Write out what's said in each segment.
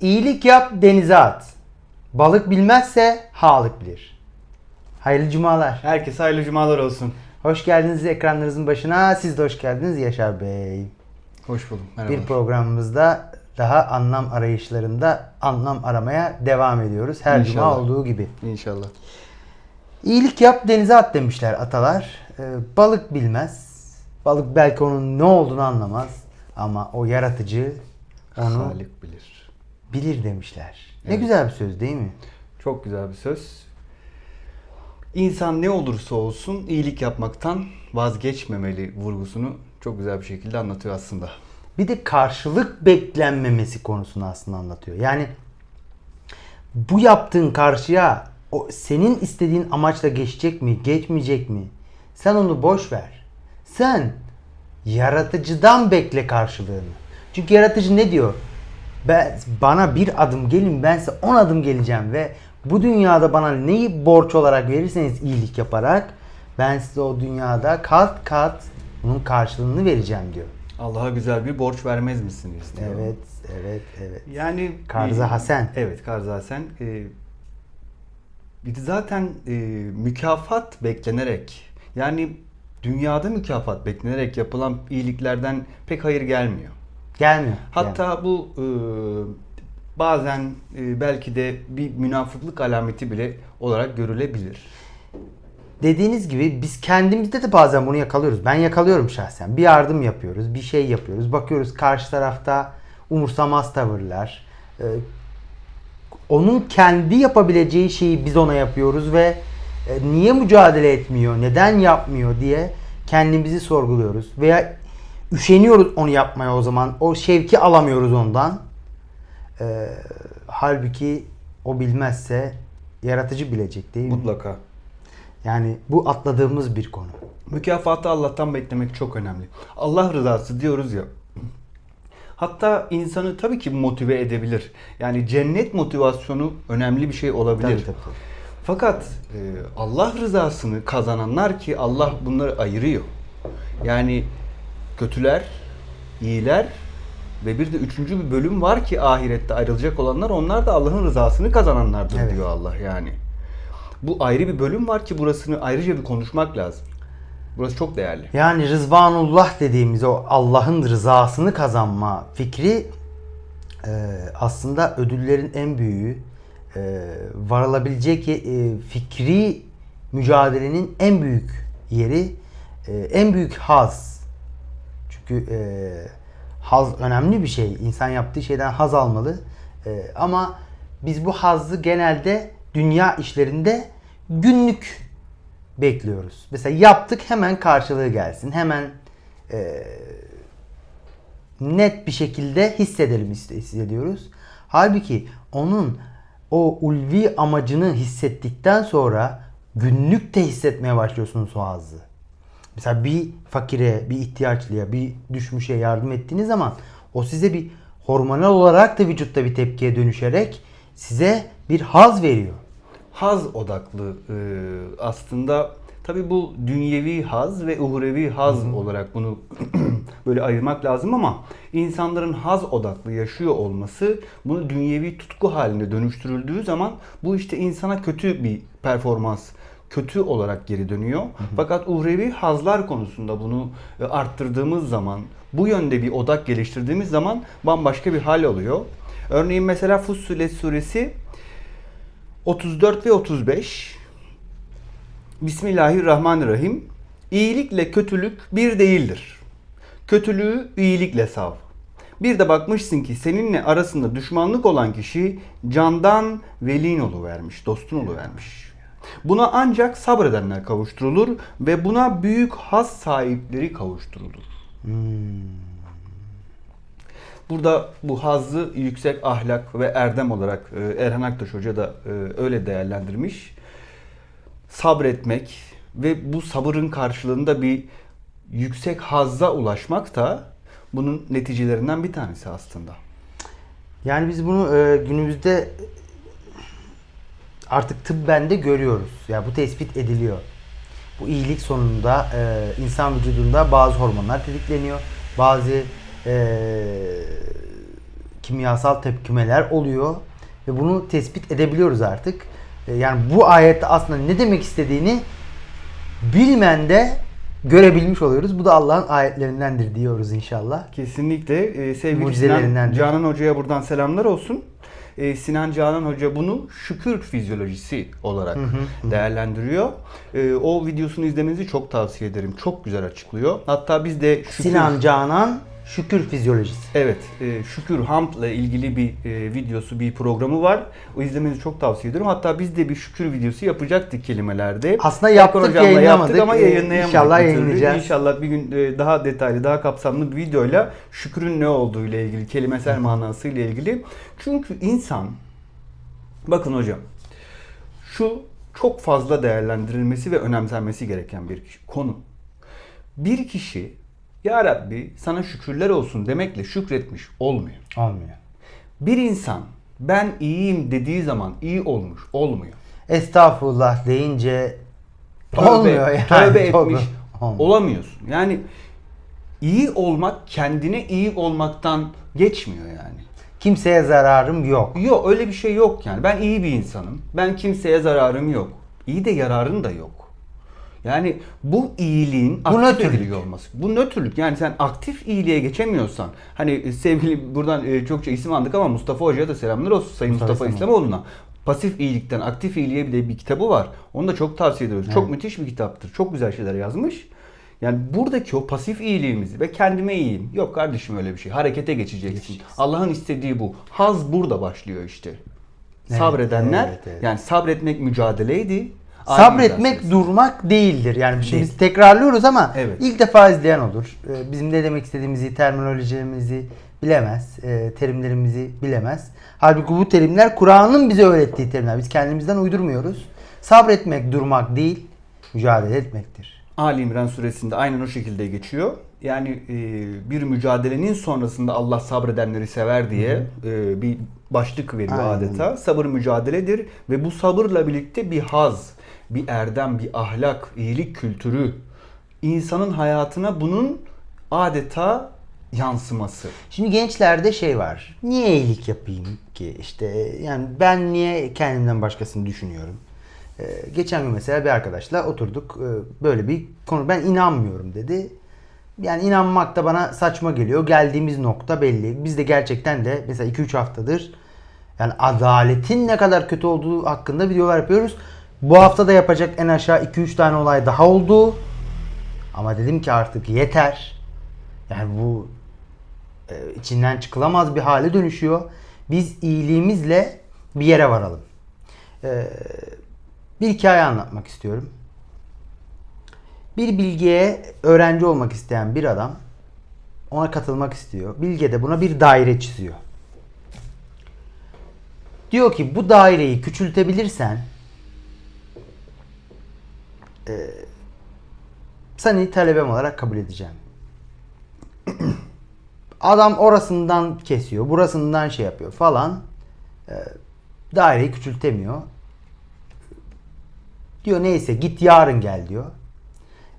İyilik yap denize at. Balık bilmezse halık bilir. Hayırlı cumalar. Herkese hayırlı cumalar olsun. Hoş geldiniz ekranlarınızın başına. Siz de hoş geldiniz Yaşar Bey. Hoş bulduk. Merhaba. Bir programımızda daha anlam arayışlarında anlam aramaya devam ediyoruz. Her cuma İnşallah. olduğu gibi. İnşallah. İyilik yap denize at demişler atalar. Ee, balık bilmez. Balık belki onun ne olduğunu anlamaz. Ama o yaratıcı onu Halik bilir. Bilir demişler. Ne Evet. güzel bir söz değil mi? Çok güzel bir söz. İnsan ne olursa olsun iyilik yapmaktan vazgeçmemeli vurgusunu çok güzel bir şekilde anlatıyor aslında. Bir de karşılık beklenmemesi konusunu aslında anlatıyor. Yani bu yaptığın karşıya o senin istediğin amaçla geçecek mi, geçmeyecek mi? Sen onu boş ver. Sen yaratıcıdan bekle karşılığını. Çünkü yaratıcı ne diyor? Ben bana bir adım gelin ben size on adım geleceğim ve bu dünyada bana neyi borç olarak verirseniz iyilik yaparak ben size o dünyada kat kat bunun karşılığını vereceğim diyor. Allah'a güzel bir borç vermez misiniz diyor. Evet, evet, evet. Yani Karzı Hasen. Evet, Karzı Hasen. Ee, bir de zaten e, mükafat beklenerek yani dünyada mükafat beklenerek yapılan iyiliklerden pek hayır gelmiyor. Gelmiyor. Hatta bu e, bazen e, belki de bir münafıklık alameti bile olarak görülebilir. Dediğiniz gibi biz kendimizde de bazen bunu yakalıyoruz. Ben yakalıyorum şahsen. Bir yardım yapıyoruz, bir şey yapıyoruz. Bakıyoruz karşı tarafta umursamaz tavırlar. Ee, onun kendi yapabileceği şeyi biz ona yapıyoruz ve e, niye mücadele etmiyor, neden yapmıyor diye kendimizi sorguluyoruz. Veya üşeniyoruz onu yapmaya o zaman. O şevki alamıyoruz ondan. Ee, halbuki o bilmezse yaratıcı bilecek değil mi? Mutlaka. Yani bu atladığımız bir konu. Mükafatı Allah'tan beklemek çok önemli. Allah rızası diyoruz ya. Hatta insanı tabii ki motive edebilir. Yani cennet motivasyonu önemli bir şey olabilir. Tabii, tabii. Fakat e, Allah rızasını kazananlar ki Allah bunları ayırıyor. Yani kötüler, iyiler ve bir de üçüncü bir bölüm var ki ahirette ayrılacak olanlar onlar da Allah'ın rızasını kazananlardır Evet. diyor Allah yani. Bu ayrı bir bölüm var ki burasını ayrıca bir konuşmak lazım. Burası çok değerli. Yani Rızvanullah dediğimiz o Allah'ın rızasını kazanma fikri e, aslında ödüllerin en büyüğü. E, varılabilecek e, fikri mücadelenin en büyük yeri, e, en büyük haz. Çünkü e, haz önemli bir şey. İnsan yaptığı şeyden haz almalı. E, ama biz bu hazzı genelde dünya işlerinde günlük bekliyoruz. Mesela yaptık hemen karşılığı gelsin. Hemen e, net bir şekilde hissedelim hissediyoruz. Halbuki onun o ulvi amacını hissettikten sonra günlük de hissetmeye başlıyorsunuz o hazzı. Mesela bir fakire, bir ihtiyaçlıya, bir düşmüşe yardım ettiğiniz zaman o size bir hormonal olarak da vücutta bir tepkiye dönüşerek size bir haz veriyor. Haz odaklı e, aslında tabi bu dünyevi haz ve uhrevi haz olarak bunu böyle ayırmak lazım ama insanların haz odaklı yaşıyor olması bunu dünyevi tutku haline dönüştürüldüğü zaman bu işte insana kötü bir performans kötü olarak geri dönüyor. Fakat uhrevi hazlar konusunda bunu e, arttırdığımız zaman bu yönde bir odak geliştirdiğimiz zaman bambaşka bir hal oluyor. Örneğin mesela Fussilet suresi 34 ve 35 Bismillahirrahmanirrahim. İyilikle kötülük bir değildir. Kötülüğü iyilikle sav. Bir de bakmışsın ki seninle arasında düşmanlık olan kişi candan velin vermiş, dostun vermiş. Buna ancak sabredenler kavuşturulur ve buna büyük has sahipleri kavuşturulur. Burada bu hazzı yüksek ahlak ve erdem olarak e, Erhan Aktaş Hoca da e, öyle değerlendirmiş. Sabretmek ve bu sabırın karşılığında bir yüksek hazza ulaşmak da bunun neticelerinden bir tanesi aslında. Yani biz bunu e, günümüzde artık tıbben de görüyoruz. Ya bu tespit ediliyor. Bu iyilik sonunda e, insan vücudunda bazı hormonlar tetikleniyor. Bazı e, kimyasal tepkimeler oluyor ve bunu tespit edebiliyoruz artık. E, yani bu ayette aslında ne demek istediğini bilmen de görebilmiş oluyoruz. Bu da Allah'ın ayetlerindendir diyoruz inşallah. Kesinlikle. Ee, sevgili Mucizelerindendir. Canan Hoca'ya buradan selamlar olsun. Ee, Sinan Canan Hoca bunu şükür fizyolojisi olarak değerlendiriyor. Ee, o videosunu izlemenizi çok tavsiye ederim. Çok güzel açıklıyor. Hatta biz de şükür... Sinan Canan şükür fizyolojisi. Evet, e, şükür hamdla ilgili bir e, videosu, bir programı var. O izlemenizi çok tavsiye ediyorum. Hatta biz de bir şükür videosu yapacaktık kelimelerde. Aslında yaptık, hocamla yayınlamadık. ama E, yayınlayamadık. inşallah yayınlayacağız. İnşallah bir gün e, daha detaylı, daha kapsamlı bir videoyla şükrün ne olduğu ile ilgili, kelimesel manası ile ilgili. Çünkü insan, bakın hocam, şu çok fazla değerlendirilmesi ve önemsenmesi gereken bir konu. Bir kişi ya Rabbi sana şükürler olsun demekle şükretmiş olmuyor. Olmuyor. Bir insan ben iyiyim dediği zaman iyi olmuş olmuyor. Estağfurullah deyince Tövbe, olmuyor yani. tövbe etmiş Olmuyor. olamıyorsun. Yani iyi olmak kendine iyi olmaktan geçmiyor yani. Kimseye zararım yok. Yok öyle bir şey yok yani. Ben iyi bir insanım. Ben kimseye zararım yok. İyi de yararın da yok. Yani bu iyiliğin Bu aktif nötrlük. ediliyor olması. Bu nötrlük. Yani sen aktif iyiliğe geçemiyorsan hani sevgili buradan e, çokça isim andık ama Mustafa Hoca'ya da selamlar olsun Sayın Mustafa Mustafa, İslamoğlu. İslamoğlu'na. Pasif iyilikten aktif iyiliğe bir de bir kitabı var. Onu da çok tavsiye ediyoruz. Çok Evet. müthiş bir kitaptır. Çok güzel şeyler yazmış. Yani buradaki o pasif iyiliğimizi ve kendime iyiyim. Yok kardeşim öyle bir şey. Harekete geçeceksin. Allah'ın istediği bu. Haz burada başlıyor işte. Evet, Sabredenler evet, evet. yani sabretmek mücadeleydi. Sabretmek durmak değildir. Yani şimdi Değil. biz tekrarlıyoruz ama Evet. ilk defa izleyen olur. Ee, Bizim ne demek istediğimizi, terminolojimizi bilemez. e, Terimlerimizi bilemez. Halbuki bu terimler Kur'an'ın bize öğrettiği terimler. Biz kendimizden uydurmuyoruz. Sabretmek durmak değil, mücadele etmektir. Ali İmran suresinde aynen o şekilde geçiyor. Yani e, bir mücadelenin sonrasında Allah sabredenleri sever diye e, bir başlık veriyor Aynen. adeta. Sabır mücadeledir ve bu sabırla birlikte bir haz, bir erdem, bir ahlak, iyilik kültürü insanın hayatına bunun adeta yansıması. Şimdi gençlerde şey var. Niye iyilik yapayım ki? İşte yani ben niye kendimden başkasını düşünüyorum? Ee, geçen gün mesela bir arkadaşla oturduk. Ee, böyle bir konu. Ben inanmıyorum dedi. Yani inanmak da bana saçma geliyor. Geldiğimiz nokta belli. Biz de gerçekten de mesela 2-3 haftadır yani adaletin ne kadar kötü olduğu hakkında videolar yapıyoruz. Bu hafta da yapacak en aşağı 2-3 tane olay daha oldu. Ama dedim ki artık yeter. Yani bu e, içinden çıkılamaz bir hale dönüşüyor. Biz iyiliğimizle bir yere varalım. E, bir hikaye anlatmak istiyorum. Bir bilgiye öğrenci olmak isteyen bir adam ona katılmak istiyor. Bilge de buna bir daire çiziyor. Diyor ki bu daireyi küçültebilirsen e, seni talebem olarak kabul edeceğim. Adam orasından kesiyor, burasından şey yapıyor falan. Ee, daireyi küçültemiyor. Diyor neyse git yarın gel diyor.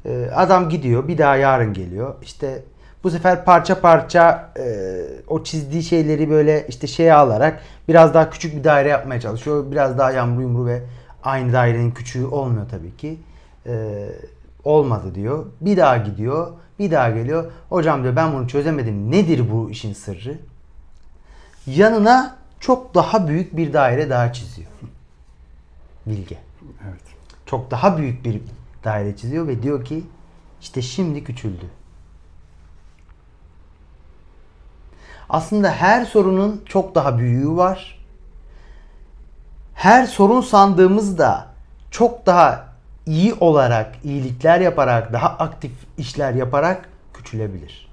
Ee, adam gidiyor, bir daha yarın geliyor. İşte bu sefer parça parça e, o çizdiği şeyleri böyle işte şeye alarak biraz daha küçük bir daire yapmaya çalışıyor. Biraz daha yamru yumru ve aynı dairenin küçüğü olmuyor tabii ki. Ee, olmadı diyor. Bir daha gidiyor. Bir daha geliyor. Hocam diyor ben bunu çözemedim. Nedir bu işin sırrı? Yanına çok daha büyük bir daire daha çiziyor. Bilge. Evet. Çok daha büyük bir daire çiziyor ve diyor ki işte şimdi küçüldü. Aslında her sorunun çok daha büyüğü var. Her sorun sandığımızda çok daha iyi olarak, iyilikler yaparak, daha aktif işler yaparak küçülebilir.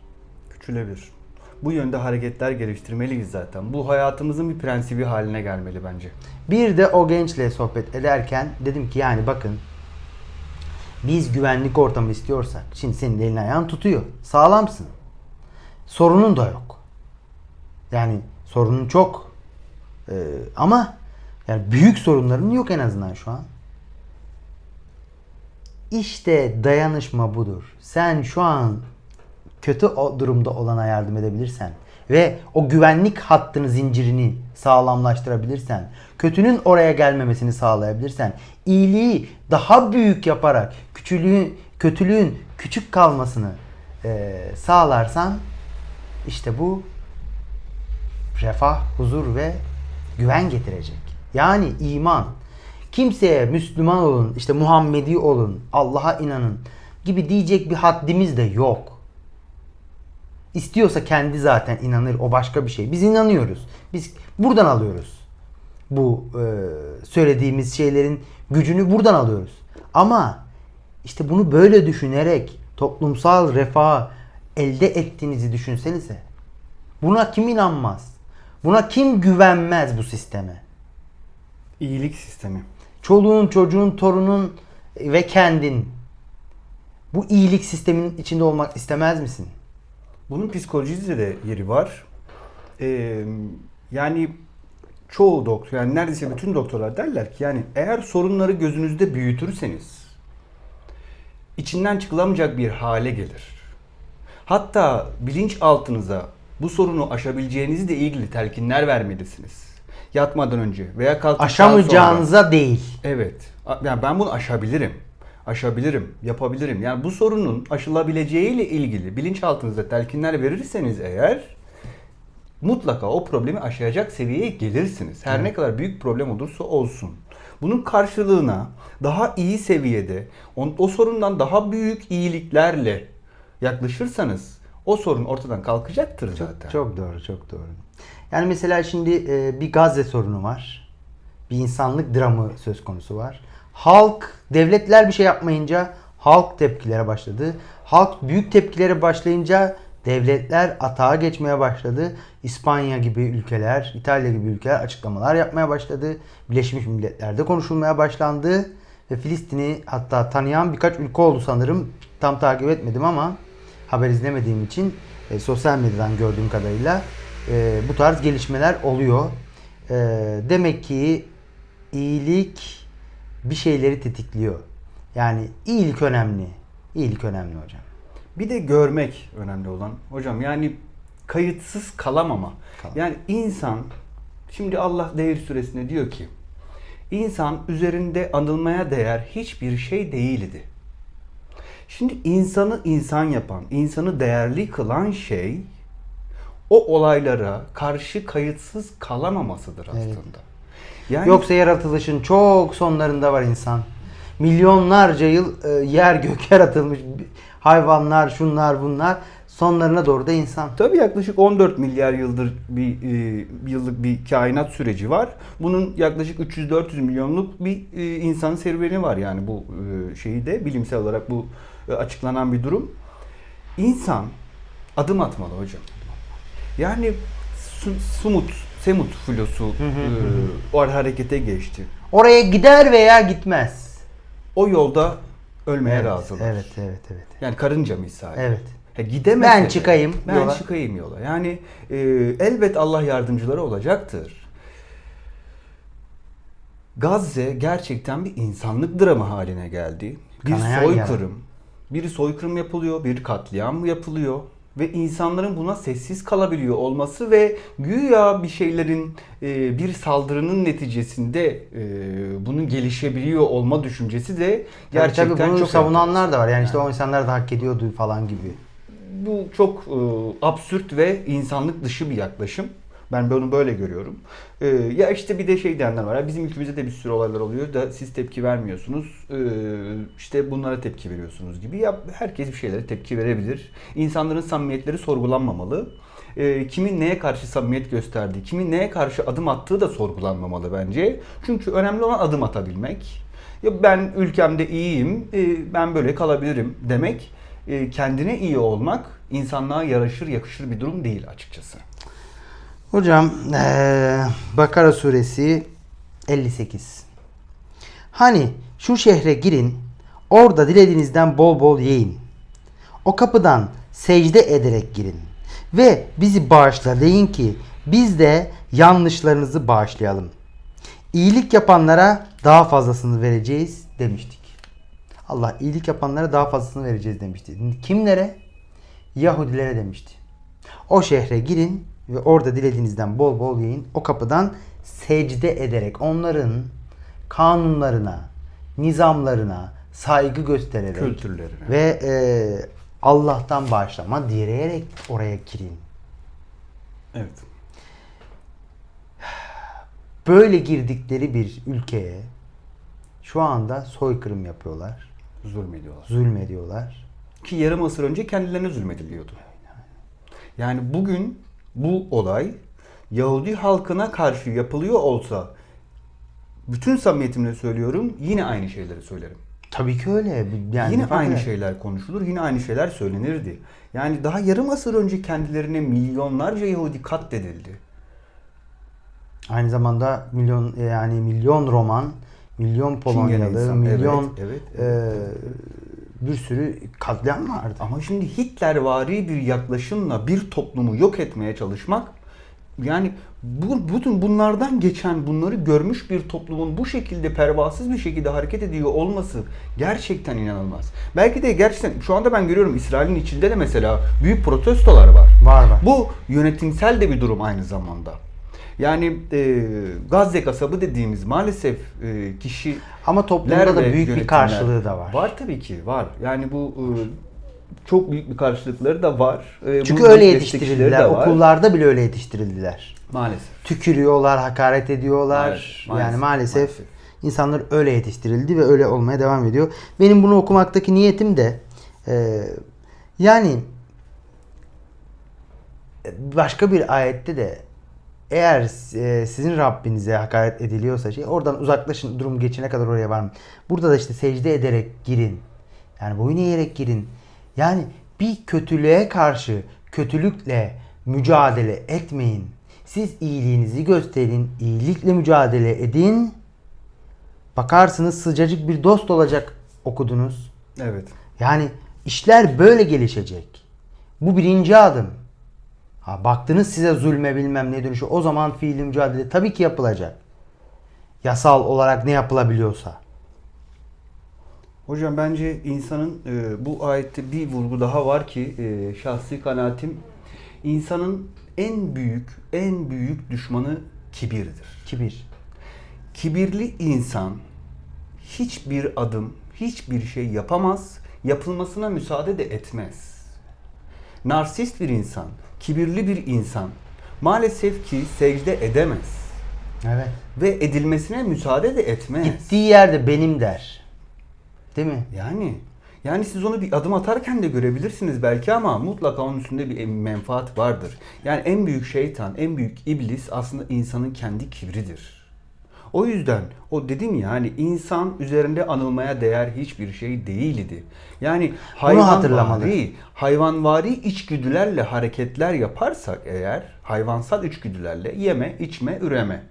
Küçülebilir. Bu yönde hareketler geliştirmeliyiz zaten. Bu hayatımızın bir prensibi haline gelmeli bence. Bir de o gençle sohbet ederken dedim ki yani bakın biz güvenlik ortamı istiyorsak şimdi senin elin ayağın tutuyor. Sağlamsın. Sorunun da yok. Yani sorunun çok. Ee, ama yani büyük sorunların yok en azından şu an. İşte dayanışma budur. Sen şu an kötü durumda olana yardım edebilirsen ve o güvenlik hattını zincirini sağlamlaştırabilirsen, kötünün oraya gelmemesini sağlayabilirsen, iyiliği daha büyük yaparak küçülüğün, kötülüğün küçük kalmasını eee, sağlarsan işte bu refah, huzur ve güven getirecek. Yani iman. Kimseye Müslüman olun, işte Muhammedi olun, Allah'a inanın gibi diyecek bir haddimiz de yok. İstiyorsa kendi zaten inanır. O başka bir şey. Biz inanıyoruz. Biz buradan alıyoruz. Bu e, söylediğimiz şeylerin gücünü buradan alıyoruz. Ama işte bunu böyle düşünerek toplumsal refah elde ettiğinizi düşünsenize. Buna kim inanmaz? Buna kim güvenmez bu sisteme? İyilik sistemi. Çoluğun, çocuğun, torunun ve kendin bu iyilik sisteminin içinde olmak istemez misin? Bunun psikolojide de yeri var. Ee, yani çoğu doktor, yani neredeyse bütün doktorlar derler ki yani eğer sorunları gözünüzde büyütürseniz içinden çıkılamayacak bir hale gelir. Hatta bilinçaltınıza bu sorunu aşabileceğinizle ilgili telkinler vermelisiniz. Yatmadan önce veya kalktıktan sonra. Aşamayacağınıza değil. Evet. Yani ben bunu aşabilirim. Aşabilirim, yapabilirim. Yani bu sorunun aşılabileceğiyle ilgili bilinçaltınızda telkinler verirseniz eğer mutlaka o problemi aşacak seviyeye gelirsiniz. Her ne kadar büyük problem olursa olsun. Bunun karşılığına daha iyi seviyede o, o sorundan daha büyük iyiliklerle yaklaşırsanız o sorun ortadan kalkacaktır zaten. Çok doğru, çok doğru. Yani mesela şimdi e, bir Gazze sorunu var. Bir insanlık dramı söz konusu var. Halk, devletler bir şey yapmayınca halk tepkilere başladı. Halk büyük tepkilere başlayınca devletler atağa geçmeye başladı. İspanya gibi ülkeler, İtalya gibi ülkeler açıklamalar yapmaya başladı. Birleşmiş Milletler'de konuşulmaya başlandı. Ve Filistin'i hatta tanıyan birkaç ülke oldu sanırım. Tam takip etmedim ama haber izlemediğim için e, sosyal medyadan gördüğüm kadarıyla e, bu tarz gelişmeler oluyor. E, demek ki iyilik bir şeyleri tetikliyor. Yani iyilik önemli. İyilik önemli hocam. Bir de görmek önemli olan. Hocam yani kayıtsız kalamama. Kalam- Yani insan şimdi Allah Devir suresinde diyor ki insan üzerinde anılmaya değer hiçbir şey değildi. Şimdi insanı insan yapan, insanı değerli kılan şey o olaylara karşı kayıtsız kalamamasıdır aslında. Evet. Yani Yoksa yaratılışın çok sonlarında var insan. Milyonlarca yıl e, yer gök yaratılmış hayvanlar, şunlar bunlar. Sonlarına doğru da insan. Tabii yaklaşık 14 milyar yıldır bir e, yıllık bir kainat süreci var. Bunun yaklaşık 300-400 milyonluk bir e, insan serüveni var yani bu e, şeyi de bilimsel olarak bu açıklanan bir durum. İnsan adım atmalı hocam. Yani su- sumut, semut filosu e, o harekete geçti. Oraya gider veya gitmez. O yolda ölmeye Evet, razılar. evet, evet, evet. Yani karınca misali. Evet. Ha, gidemese Ben çıkayım Ben yola. çıkayım yola. Yani e, elbet Allah yardımcıları olacaktır. Gazze gerçekten bir insanlık dramı haline geldi. Bir Kanayan soykırım. Bir soykırım yapılıyor, bir katliam yapılıyor ve insanların buna sessiz kalabiliyor olması ve güya bir şeylerin e, bir saldırının neticesinde e, bunun gelişebiliyor olma düşüncesi de gerçekten Tabii, tabii bunu çok savunanlar da var. Yani işte o insanlar da hak ediyordu falan gibi. bu çok e, absürt ve insanlık dışı bir yaklaşım. Ben bunu böyle görüyorum. E, ya işte bir de şey diyenler var. Bizim ülkemizde de bir sürü olaylar oluyor da siz tepki vermiyorsunuz. E, işte bunlara tepki veriyorsunuz gibi. Ya herkes bir şeylere tepki verebilir. İnsanların samimiyetleri sorgulanmamalı. E, kimin neye karşı samimiyet gösterdiği, kimin neye karşı adım attığı da sorgulanmamalı bence. Çünkü önemli olan adım atabilmek. Ya ben ülkemde iyiyim, e, ben böyle kalabilirim demek e, kendine iyi olmak insanlığa yaraşır yakışır bir durum değil açıkçası. Hocam eee, Bakara suresi 58. Hani şu şehre girin, orada dilediğinizden bol bol yiyin. O kapıdan secde ederek girin. Ve bizi bağışla deyin ki biz de yanlışlarınızı bağışlayalım. İyilik yapanlara daha fazlasını vereceğiz demiştik. Allah iyilik yapanlara daha fazlasını vereceğiz demişti. Kimlere? Yahudilere demişti. O şehre girin ve orada dilediğinizden bol bol yiyin. O kapıdan secde ederek onların kanunlarına, nizamlarına saygı göstererek Kültürlerine. ve e, Allah'tan bağışlama dileyerek oraya girin. Evet. Böyle girdikleri bir ülkeye şu anda soykırım yapıyorlar, Zulmediyorlar. zulmediyorlar. Ki yarım asır önce kendilerine zulmediliyordu. Yani bugün bu olay Yahudi halkına karşı yapılıyor olsa bütün samimiyetimle söylüyorum yine aynı şeyleri söylerim. Tabii ki öyle. Yani yine aynı şeyler konuşulur, yine aynı şeyler söylenirdi. Yani daha yarım asır önce kendilerine milyonlarca Yahudi katledildi. Aynı zamanda milyon yani milyon roman, milyon Polonyalı, insan. milyon Evet, evet, e, bir sürü katliam vardı. Ama şimdi Hitlervari bir yaklaşımla bir toplumu yok etmeye çalışmak yani bu, bütün bunlardan geçen bunları görmüş bir toplumun bu şekilde pervasız bir şekilde hareket ediyor olması gerçekten inanılmaz. Belki de gerçekten şu anda ben görüyorum İsrail'in içinde de mesela büyük protestolar var. Var var. Bu yönetimsel de bir durum aynı zamanda. Yani e, Gazze kasabı dediğimiz maalesef e, kişi Ama toplumda da büyük bir karşılığı da var. Var tabii ki var. Yani bu e, çok büyük bir karşılıkları da var. E, Çünkü öyle yetiştirildiler. Okullarda bile öyle yetiştirildiler. Maalesef. Tükürüyorlar, hakaret ediyorlar. Maalesef, maalesef, yani maalesef, maalesef. insanlar öyle yetiştirildi ve öyle olmaya devam ediyor. Benim bunu okumaktaki niyetim de e, yani başka bir ayette de eğer e, sizin Rabbinize hakaret ediliyorsa şey oradan uzaklaşın durum geçene kadar oraya varmayın. Burada da işte secde ederek girin. Yani boyun eğerek girin. Yani bir kötülüğe karşı kötülükle mücadele etmeyin. Siz iyiliğinizi gösterin, iyilikle mücadele edin. Bakarsınız sıcacık bir dost olacak okudunuz. Evet. Yani işler böyle gelişecek. Bu birinci adım. Ha, baktınız size zulme bilmem ne dönüşü. O zaman fiili mücadele tabii ki yapılacak. Yasal olarak ne yapılabiliyorsa. Hocam bence insanın e, bu ayette bir vurgu daha var ki e, şahsi kanaatim insanın en büyük en büyük düşmanı kibirdir. Kibir. Kibirli insan hiçbir adım, hiçbir şey yapamaz, yapılmasına müsaade de etmez. Narsist bir insan, kibirli bir insan maalesef ki secde edemez Evet. ve edilmesine müsaade de etmez. Gittiği yerde benim der. Değil mi? Yani yani siz onu bir adım atarken de görebilirsiniz belki ama mutlaka onun üstünde bir menfaat vardır. Yani en büyük şeytan, en büyük iblis aslında insanın kendi kibridir. O yüzden o dedim ya hani insan üzerinde anılmaya değer hiçbir şey değildi. Yani hayvanvari, hayvanvari içgüdülerle hareketler yaparsak eğer, hayvansal içgüdülerle yeme, içme, üreme.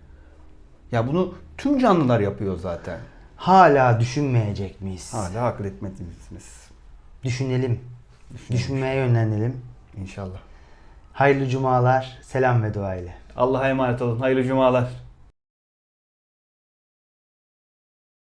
Ya bunu tüm canlılar yapıyor zaten. Hala düşünmeyecek miyiz? Hala akıl etmediniz. Düşünelim. Düşünmeye yönlenelim. İnşallah. Hayırlı cumalar, selam ve dua ile. Allah'a emanet olun. Hayırlı cumalar.